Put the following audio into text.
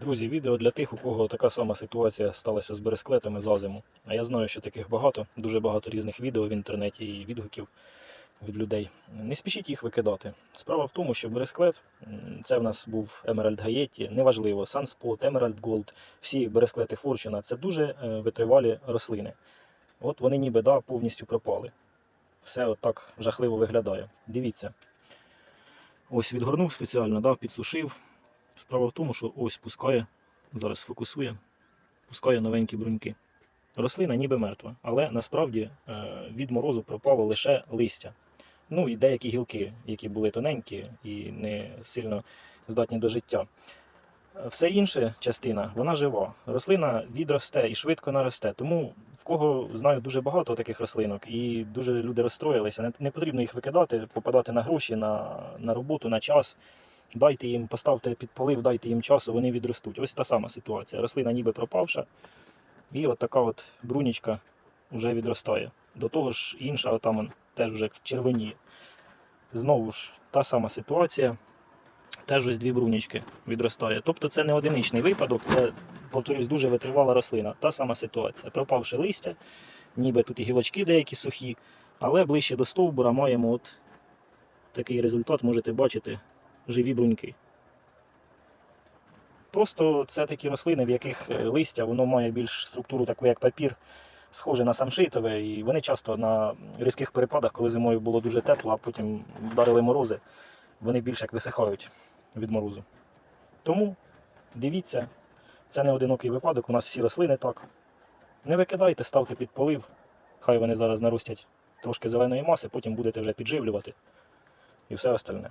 Друзі, відео для тих, у кого така сама ситуація сталася з бересклетами за зиму. А я знаю, що таких багато, дуже багато різних відео в інтернеті і відгуків від людей. Не спішіть їх викидати. Справа в тому, що бересклет, це в нас був Emerald Gayetti, неважливо, Sunspot, Emerald Gold, всі бересклети Fortuna, це дуже е, витривалі рослини. От вони ніби да, повністю пропали. Все от так жахливо виглядає. Дивіться. Ось відгорнув спеціально, да, підсушив. Справа в тому, що ось пускає, зараз фокусує, пускає новенькі бруньки. Рослина ніби мертва, але насправді е, від морозу пропало лише листя. Ну і деякі гілки, які були тоненькі і не сильно здатні до життя. Все інше частина, вона жива. Рослина відросте і швидко наросте. Тому в кого знаю дуже багато таких рослинок, і дуже люди розстроїлися. Не потрібно їх викидати, попадати на гроші, на, на роботу, на час. Дайте їм, поставте під полив, дайте їм часу, вони відростуть. Ось та сама ситуація. Рослина ніби пропавша, і от така от брунічка вже відростає. До того ж, інша там теж вже червоніє. Знову ж та сама ситуація. Теж ось дві брунічки відростає. Тобто це не одиничний випадок, це, повторюсь, дуже витривала рослина. Та сама ситуація. Пропавши листя, ніби тут і гілочки деякі сухі, але ближче до стовбура маємо от такий результат, можете бачити, живі бруньки. Просто це такі рослини, в яких е, листя воно має більш структуру таку, як папір, схоже на самшитове, і вони часто на різких перепадах, коли зимою було дуже тепло, а потім вдарили морози, вони більш як висихають від морозу. Тому дивіться, це не одинокий випадок, у нас всі рослини так. Не викидайте, ставте під полив, хай вони зараз наростять трошки зеленої маси, потім будете вже підживлювати і все остальне.